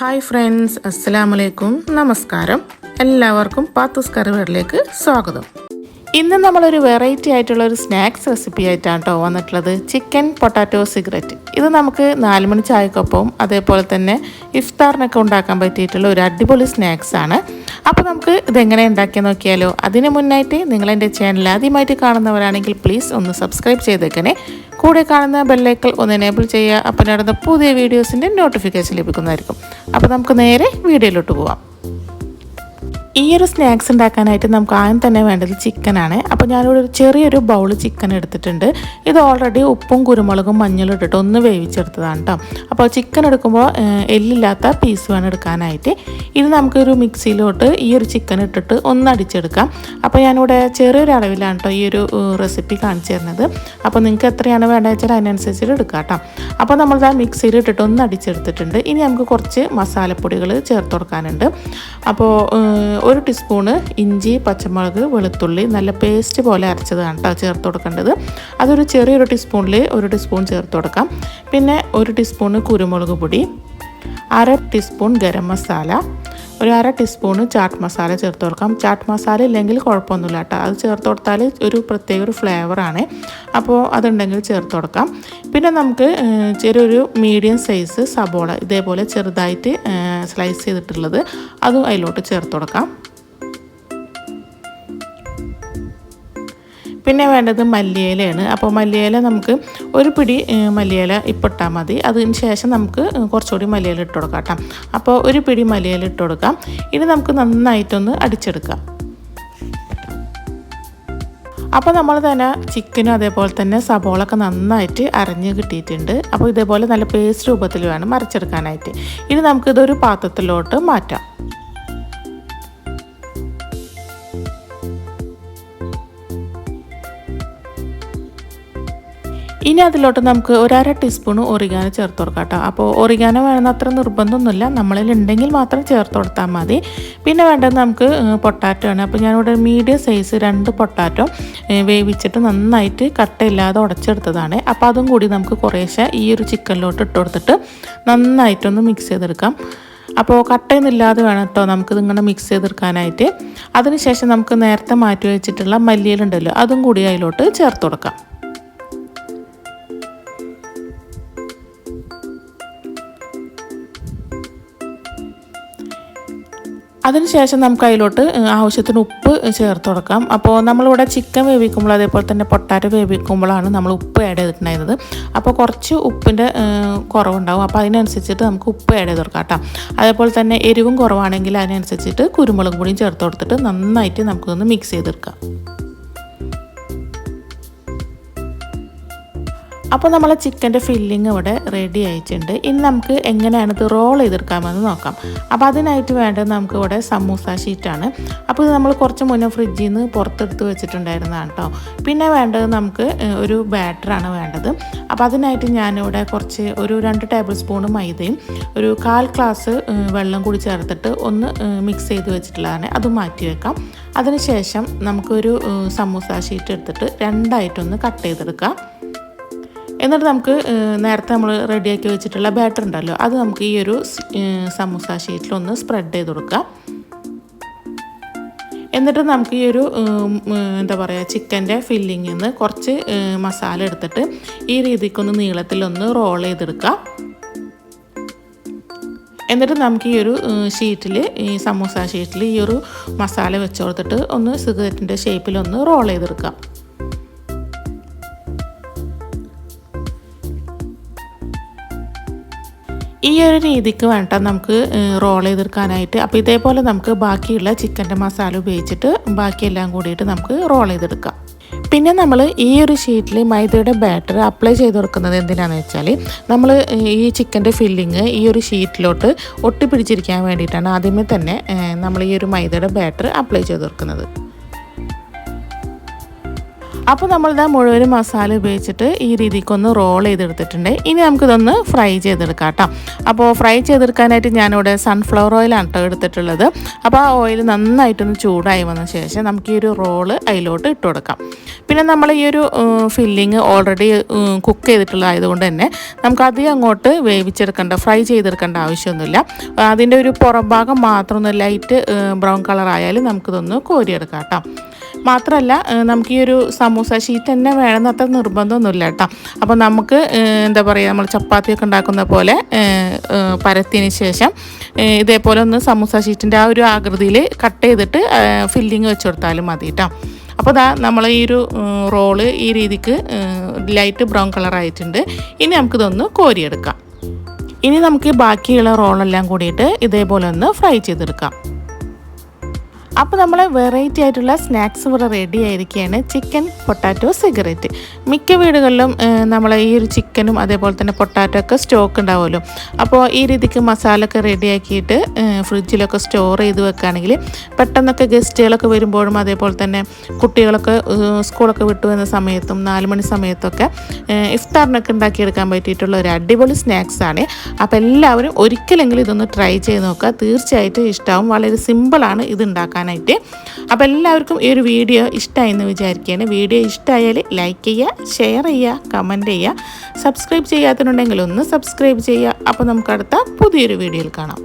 Hi friends അസ്സലാമു അലൈക്കും നമസ്കാരം എല്ലാവർക്കും പാത്തൂസ് കറിവേറിലേക്ക് സ്വാഗതം. ഇന്ന് നമ്മളൊരു വെറൈറ്റി ആയിട്ടുള്ള ഒരു സ്നാക്സ് റെസിപ്പി ആയിട്ടാണ് കേട്ടോ വന്നിട്ടുള്ളത്. ചിക്കൻ പൊട്ടാറ്റോ സിഗരറ്റ് ഇത് നമുക്ക് നാല് മണി ചായക്കൊപ്പം അതേപോലെ തന്നെ ഇഫ്താറിനൊക്കെ ഉണ്ടാക്കാൻ പറ്റിയിട്ടുള്ള ഒരു അടിപൊളി സ്നാക്സ് ആണ്. അപ്പോൾ നമുക്ക് ഇതെങ്ങനെ ഉണ്ടാക്കി നോക്കിയാലോ? അതിന് മുന്നായിട്ട് നിങ്ങൾ എന്റെ ചാനൽ ആദ്യമായിട്ട് കാണുന്നവരാണെങ്കിൽ പ്ലീസ് ഒന്ന് സബ്സ്ക്രൈബ് ചെയ്തേക്കണേ. കൂടെ കാണുന്ന ബെല്ലൈക്കൽ ഒന്ന് എനേബിൾ ചെയ്യുക. അപ്പോൾ നടന്ന പുതിയ വീഡിയോസിന്റെ നോട്ടിഫിക്കേഷൻ ലഭിക്കുന്നതായിരിക്കും. അപ്പോൾ നമുക്ക് നേരെ വീഡിയോയിലോട്ട് പോവാം. ഈ ഒരു സ്നാക്സ് ഉണ്ടാക്കാനായിട്ട് നമുക്ക് ആദ്യം തന്നെ വേണ്ടത് ചിക്കനാണ്. അപ്പോൾ ഞാനിവിടെ ഒരു ചെറിയൊരു ബൗൾ ചിക്കൻ എടുത്തിട്ടുണ്ട്. ഇത് ഓൾറെഡി ഉപ്പും കുരുമുളകും മഞ്ഞളും ഇട്ടിട്ട് ഒന്ന് വേവിച്ചെടുത്തതാണ് കേട്ടോ അപ്പോൾ ചിക്കൻ എടുക്കുമ്പോൾ എല്ലില്ലാത്ത പീസ് വേണം എടുക്കാനായിട്ട്. ഇത് നമുക്കൊരു മിക്സിയിലോട്ട് ഈ ഒരു ചിക്കൻ ഇട്ടിട്ട് ഒന്ന് അടിച്ചെടുക്കാം. അപ്പോൾ ഞാനിവിടെ ചെറിയൊരു അളവിലാണ് കേട്ടോ ഈ ഒരു റെസിപ്പി കാണിച്ചു തരുന്നത്. അപ്പോൾ നിങ്ങൾക്ക് എത്രയാണ് വേണ്ടത് വെച്ചാൽ അതിനനുസരിച്ചിട്ട് എടുക്കാം കേട്ടോ അപ്പോൾ നമ്മൾ ആ മിക്സിയിൽ ഇട്ടിട്ട് ഒന്ന് അടിച്ചെടുത്തിട്ടുണ്ട്. ഇനി നമുക്ക് കുറച്ച് മസാലപ്പൊടികൾ ചേർത്ത് കൊടുക്കാനുണ്ട്. അപ്പോൾ ഒരു ടീസ്പൂണ് ഇഞ്ചി പച്ചമുളക് വെളുത്തുള്ളി നല്ല പേസ്റ്റ് പോലെ അരച്ചതാണ് കേട്ടോ ചേർത്ത് കൊടുക്കേണ്ടത്. അതൊരു ചെറിയൊരു ടീസ്പൂണിൽ ഒരു ടീസ്പൂൺ ചേർത്ത് കൊടുക്കാം. പിന്നെ ഒരു ടീസ്പൂണ് കുരുമുളക് പൊടി അര ടീസ്പൂൺ ഗരം മസാല ഒരു അര ടീസ്പൂണ് ചാട്ട് മസാല ചേർത്ത് കൊടുക്കാം. ചാട്ട് മസാല ഇല്ലെങ്കിൽ കുഴപ്പമൊന്നുമില്ല കേട്ടോ അത് ചേർത്ത് കൊടുത്താൽ ഒരു പ്രത്യേക ഒരു ഫ്ലേവറാണ് അപ്പോൾ അതുണ്ടെങ്കിൽ ചേർത്ത് കൊടുക്കാം. പിന്നെ നമുക്ക് ചെറിയൊരു മീഡിയം സൈസ് സബോള ഇതേപോലെ ചെറുതായിട്ട് സ്ലൈസ് ചെയ്തിട്ടുള്ളത്. അതും അതിലോട്ട് ചേർത്ത് കൊടുക്കാം. പിന്നെ വേണ്ടത് മല്ലിയിലയാണ്. അപ്പോൾ മല്ലിയില നമുക്ക് ഒരു പിടി മല്ലിയില ഇപ്പിട്ടാൽ മതി. അതിന് ശേഷം നമുക്ക് കുറച്ചുകൂടി മല്ലിയില ഇട്ട് കൊടുക്കാം കേട്ടോ. അപ്പോൾ ഒരു പിടി മല്ലിയില ഇട്ട് കൊടുക്കാം. ഇനി നമുക്ക് നന്നായിട്ടൊന്ന് അടിച്ചെടുക്കാം. അപ്പോൾ നമ്മൾ തന്നെ ചിക്കനും അതേപോലെ തന്നെ സബോളൊക്കെ നന്നായിട്ട് അരഞ്ഞ് കിട്ടിയിട്ടുണ്ട്. അപ്പോൾ ഇതേപോലെ നല്ല പേസ്റ്റ് രൂപത്തിൽ വേണം അരച്ചെടുക്കാനായിട്ട് ഇനി നമുക്കിതൊരു പാത്രത്തിലോട്ട് മാറ്റാം. ഇനി അതിലോട്ട് നമുക്ക് ഒരു അര ടീസ്പൂൺ ഒറിഗാനോ ചേർത്ത് കൊടുക്കാം കേട്ടോ. അപ്പോൾ ഒറിഗാനോ വേണമെന്ന് അത്ര നിർബന്ധമൊന്നുമില്ല. നമ്മളിൽ ഉണ്ടെങ്കിൽ മാത്രം ചേർത്ത് കൊടുത്താൽ മതി. പിന്നെ വേണ്ടത് നമുക്ക് പൊട്ടാറ്റോ ആണ്. അപ്പോൾ ഞാനിവിടെ മീഡിയം സൈസ് രണ്ട് പൊട്ടാറ്റോ വേവിച്ചിട്ട് നന്നായിട്ട് കട്ടയില്ലാതെ ഉടച്ചെടുത്തതാണ്. അപ്പോൾ അതും കൂടി നമുക്ക് കുറേശ്ശെ ഈ ഒരു ചിക്കനിലോട്ട് ഇട്ട് കൊടുത്തിട്ട് നന്നായിട്ടൊന്ന് മിക്സ് ചെയ്തെടുക്കാം. അപ്പോൾ കട്ടയൊന്നുമില്ലാതെ വേണം കേട്ടോ നമുക്കിത് ഇങ്ങനെ മിക്സ് ചെയ്തെടുക്കാനായിട്ട്. അതിനുശേഷം നമുക്ക് നേരത്തെ മാറ്റി വെച്ചിട്ടുള്ള മല്ലിയിലുണ്ടല്ലോ അതും കൂടി അതിലോട്ട് ചേർത്ത് കൊടുക്കാം. അതിനുശേഷം നമുക്ക് അതിലോട്ട് ആവശ്യത്തിന് ഉപ്പ് ചേർത്ത് കൊടുക്കാം അപ്പോൾ നമ്മളിവിടെ ചിക്കൻ വേവിക്കുമ്പോൾ അതേപോലെ തന്നെ പൊട്ടാറ്റോ വേവിക്കുമ്പോഴാണ് നമ്മൾ ഉപ്പ് ആഡ് ചെയ്തിട്ടുണ്ടായിരുന്നത്. അപ്പോൾ കുറച്ച് ഉപ്പിന്റെ കുറവുണ്ടാവും. അപ്പോൾ അതിനനുസരിച്ചിട്ട് നമുക്ക് ഉപ്പ് ആഡ് ചെയ്ത് കൊടുക്കാം കേട്ടോ. അതേപോലെ തന്നെ എരിവും കുറവാണെങ്കിൽ അതിനനുസരിച്ചിട്ട് കുരുമുളക് പൊടിയും ചേർത്ത് കൊടുത്തിട്ട് നന്നായിട്ട് നമുക്കൊന്ന് മിക്സ് ചെയ്തെടുക്കാം. അപ്പോൾ നമ്മളെ ചിക്കന്റെ ഫില്ലിങ് ഇവിടെ റെഡി ആയിട്ടുണ്ട്. ഇനി നമുക്ക് എങ്ങനെയാണ് ഇത് റോൾ ചെയ്തെടുക്കാമെന്ന് നോക്കാം. അപ്പോൾ അതിനായിട്ട് വേണ്ടത് നമുക്ക് ഇവിടെ സമൂസ ഷീറ്റാണ് അപ്പോൾ ഇത് നമ്മൾ കുറച്ച് മുന്നേ ഫ്രിഡ്ജിൽ നിന്ന് പുറത്തെടുത്ത് വെച്ചിട്ടുണ്ടായിരുന്നതാണ് കേട്ടോ പിന്നെ വേണ്ടത് നമുക്ക് ഒരു ബാറ്ററാണ് വേണ്ടത്. അപ്പോൾ അതിനായിട്ട് ഞാനിവിടെ കുറച്ച് ഒരു രണ്ട് ടേബിൾ സ്പൂൺ മൈദയും ഒരു കാൽ ഗ്ലാസ് വെള്ളം കൂടി ചേർത്തിട്ട് ഒന്ന് മിക്സ് ചെയ്ത് വെച്ചിട്ടുള്ളതാണ്. അത് മാറ്റി വെക്കാം. അതിനുശേഷം നമുക്കൊരു സമൂസ ഷീറ്റ് എടുത്തിട്ട് രണ്ടായിട്ടൊന്ന് കട്ട് ചെയ്തെടുക്കാം. എന്നിട്ട് നമുക്ക് നേരത്തെ നമ്മൾ റെഡിയാക്കി വെച്ചിട്ടുള്ള ബാറ്റർ ഉണ്ടല്ലോ അത് നമുക്ക് ഈ ഒരു സമൂസ ഷീറ്റിലൊന്ന് സ്പ്രെഡ് ചെയ്ത് കൊടുക്കാം. എന്നിട്ട് നമുക്ക് ഈ ഒരു എന്താ പറയുക ചിക്കന്റെ ഫില്ലിങ്ങിൽ നിന്ന് കുറച്ച് മസാല എടുത്തിട്ട് ഈ രീതിക്കൊന്ന് നീളത്തിലൊന്ന് റോൾ ചെയ്തെടുക്കാം. എന്നിട്ട് നമുക്ക് ഈ ഒരു ഷീറ്റിൽ ഈ സമൂസ ഷീറ്റിൽ ഈ ഒരു മസാല വെച്ച് കൊടുത്തിട്ട് ഒന്ന് സിഗരറ്റിന്റെ ഷേപ്പിലൊന്ന് റോൾ ചെയ്തെടുക്കാം. ഈ ഒരു രീതിക്ക് വേണ്ട നമുക്ക് റോൾ ചെയ്തെടുക്കാനായിട്ട്. അപ്പോൾ ഇതേപോലെ നമുക്ക് ബാക്കിയുള്ള ചിക്കന്റെ മസാല ഉപയോഗിച്ചിട്ട് ബാക്കിയെല്ലാം കൂടിയിട്ട് നമുക്ക് റോൾ ചെയ്തെടുക്കാം. പിന്നെ നമ്മൾ ഈ ഒരു ഷീറ്റിൽ മൈദയുടെ ബാറ്റർ അപ്ലൈ ചെയ്ത് കൊടുക്കുന്നത് എന്തിനാണെന്ന് വെച്ചാൽ നമ്മൾ ഈ ചിക്കന്റെ ഫില്ലിങ് ഈ ഒരു ഷീറ്റിലോട്ട് ഒട്ടിപ്പിടിച്ചിരിക്കാൻ വേണ്ടിയിട്ടാണ് ആദ്യമേ തന്നെ നമ്മൾ ഈ ഒരു മൈദയുടെ ബാറ്റർ അപ്ലൈ ചെയ്ത് കൊടുക്കുന്നത്. അപ്പോൾ നമ്മളിത് മുഴുവൻ മസാല ഉപയോഗിച്ചിട്ട് ഈ രീതിക്കൊന്ന് റോൾ ചെയ്തെടുത്തിട്ടുണ്ട്. ഇനി നമുക്കിതൊന്ന് ഫ്രൈ ചെയ്തെടുക്കാം കേട്ടോ അപ്പോൾ ഫ്രൈ ചെയ്തെടുക്കാനായിട്ട് ഞാനിവിടെ സൺഫ്ലവർ ഓയിലാണ് കേട്ടോ എടുത്തിട്ടുള്ളത്. അപ്പോൾ ആ ഓയിൽ നന്നായിട്ടൊന്ന് ചൂടായി വന്ന ശേഷം നമുക്ക് ഈ ഒരു റോൾ അതിലോട്ട് ഇട്ട് കൊടുക്കാം പിന്നെ നമ്മൾ ഈ ഒരു ഫില്ലിങ് ഓൾറെഡി കുക്ക് ചെയ്തിട്ടുള്ളതായതുകൊണ്ട് തന്നെ നമുക്ക് അധികം അങ്ങോട്ട് വേവിച്ചെടുക്കേണ്ട ഫ്രൈ ചെയ്തെടുക്കേണ്ട ആവശ്യമൊന്നുമില്ല. അതിന്റെ ഒരു പുറം ഭാഗം മാത്രം ഒന്ന് ലൈറ്റ് ബ്രൗൺ കളർ ആയാലും നമുക്കിതൊന്ന് കോരിയെടുക്കാം കേട്ടോ. മാത്രമല്ല നമുക്ക് ഈ ഒരു സമൂസ ഷീറ്റ് തന്നെ വേണമെന്ന് അത്ര നിർബന്ധമൊന്നുമില്ല കേട്ടോ. അപ്പോൾ നമുക്ക് എന്താ പറയുക നമ്മൾ ചപ്പാത്തിയൊക്കെ ഉണ്ടാക്കുന്ന പോലെ പരത്തിയതിന് ശേഷം ഇതേപോലെ ഒന്ന് സമൂസ ഷീറ്റിന്റെ ആ ഒരു ആകൃതിയിൽ കട്ട് ചെയ്തിട്ട് ഫില്ലിങ് വെച്ച് കൊടുത്താലും മതി കേട്ടോ. അപ്പോൾ ദാ നമ്മൾ ഈ ഒരു റോൾ ഈ രീതിക്ക് ലൈറ്റ് ബ്രൗൺ കളർ ആയിട്ടുണ്ട് ഇനി നമുക്കിതൊന്ന് കോരിയെടുക്കാം. ഇനി നമുക്ക് ബാക്കിയുള്ള റോളെല്ലാം കൂടിയിട്ട് ഇതേപോലെ ഒന്ന് ഫ്രൈ ചെയ്തെടുക്കാം. അപ്പോൾ നമ്മൾ വെറൈറ്റി ആയിട്ടുള്ള സ്നാക്സ് ഇവിടെ റെഡി ആയിരിക്കുകയാണ് ചിക്കൻ പൊട്ടാറ്റോ സിഗരറ്റ് മിക്ക വീടുകളിലും നമ്മൾ ഈ ഒരു ചിക്കനും അതേപോലെ തന്നെ പൊട്ടാറ്റോ ഒക്കെ സ്റ്റോക്ക് ഉണ്ടാവുമല്ലോ. അപ്പോൾ ഈ രീതിക്ക് മസാല ഒക്കെ റെഡിയാക്കിയിട്ട് ഫ്രിഡ്ജിലൊക്കെ സ്റ്റോർ ചെയ്ത് വെക്കുകയാണെങ്കിൽ പെട്ടെന്നൊക്കെ ഗസ്റ്റുകളൊക്കെ വരുമ്പോഴും അതേപോലെ തന്നെ കുട്ടികളൊക്കെ സ്കൂളൊക്കെ വിട്ടു വന്ന സമയത്തും നാല് മണി സമയത്തൊക്കെ ഇഫ്താറിനൊക്കെ ഉണ്ടാക്കിയെടുക്കാൻ പറ്റിയിട്ടുള്ള ഒരു അടിപൊളി സ്നാക്സാണ് അപ്പോൾ എല്ലാവരും ഒരിക്കലെങ്കിലും ഇതൊന്ന് ട്രൈ ചെയ്ത് നോക്കുക. തീർച്ചയായിട്ടും ഇഷ്ടമാവും വളരെ സിമ്പിളാണ് ഇത് ഉണ്ടാക്കാനായിട്ട് അപ്പോൾ എല്ലാവർക്കും ഈ ഒരു വീഡിയോ ഇഷ്ടമായി എന്ന് വിചാരിക്കുകയാണ്. വീഡിയോ ഇഷ്ടമായാൽ ലൈക്ക് ചെയ്യുക ഷെയർ ചെയ്യുക കമന്റ് ചെയ്യുക. സബ്സ്ക്രൈബ് ചെയ്യാത്തതുണ്ടെങ്കിൽ ഒന്ന് സബ്സ്ക്രൈബ് ചെയ്യുക. അപ്പോൾ നമുക്ക് അടുത്ത പുതിയൊരു വീഡിയോയിൽ കാണാം.